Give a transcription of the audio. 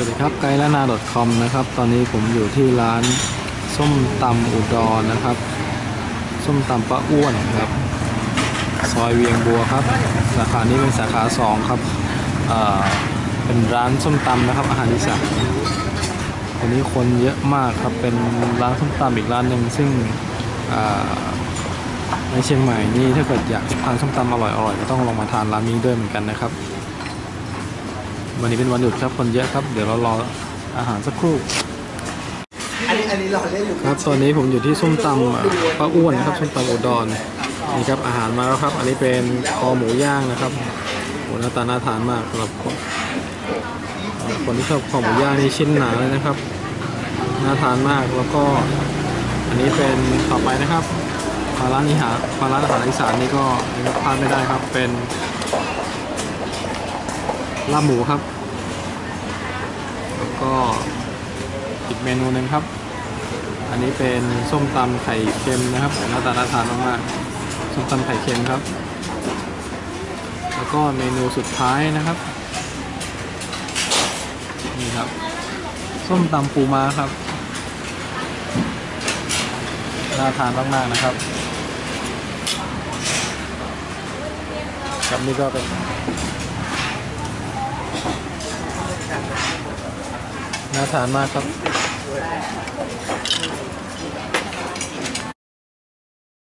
วัสดีครับไกด์ละนา .com นะครับ ตอนนี้ผมอยู่ที่ร้านส้มตำอุดรนะครับ ส้มตำป้าอ้วนครับ ซอยเวียงบัวครับ สาขานี้เป็นสาขาสองครับเอ่อเป็นร้านส้มตำนะครับ อาหารอีสานวันนี้คนเยอะมากครับ เป็นร้านส้มตำอีกร้านหนึ่งซึ่งอ่อในเชียงใหม่นี่ถ้าเกิดอยากทานส้มตำอร่อยๆก็ต้องลองมาทานร้านนี้ด้วยเหมือนกันนะครับ วันนี้เป็นวันหยุดครับคนเยอะครับ เดี๋ยวเรารออาหารสักครู่อันนี้อันนี้เราเล่นอยู่ครับตอนนี้ผมอยู่ที่ส้มตำอะป้าอ้วนนะครับส้มตำอุดรนี่ครับอาหารมาแล้วครับ อันนี้เป็นคอหมูย่างนะครับโหหน้าตาน่าทานมากสำหรับคนเอ่อคนที่ชอบคอหมูย่างนี่ชิ้นหนาเลยนะครับน่าทานมากแล้วก็ อันนี้เป็นต่อไปนะครับมาร้านนี้หามาร้านอาหารอีสานนี่ก็ยังพลาดไม่ได้ครับเป็น ลาบหมูครับ แล้วก็อีกเมนูหนึ่งครับ อันนี้เป็นส้มตำไข่เค็มนะครับหน้าตาน่าทานมากๆส้มตำไข่เค็มครับ แล้วก็เมนูสุดท้ายนะครับ นี่ครับ ส้มตำปูม้าครับน่าทานมากๆนะครับครับนี่ก็เป็น น่าทานมากครับ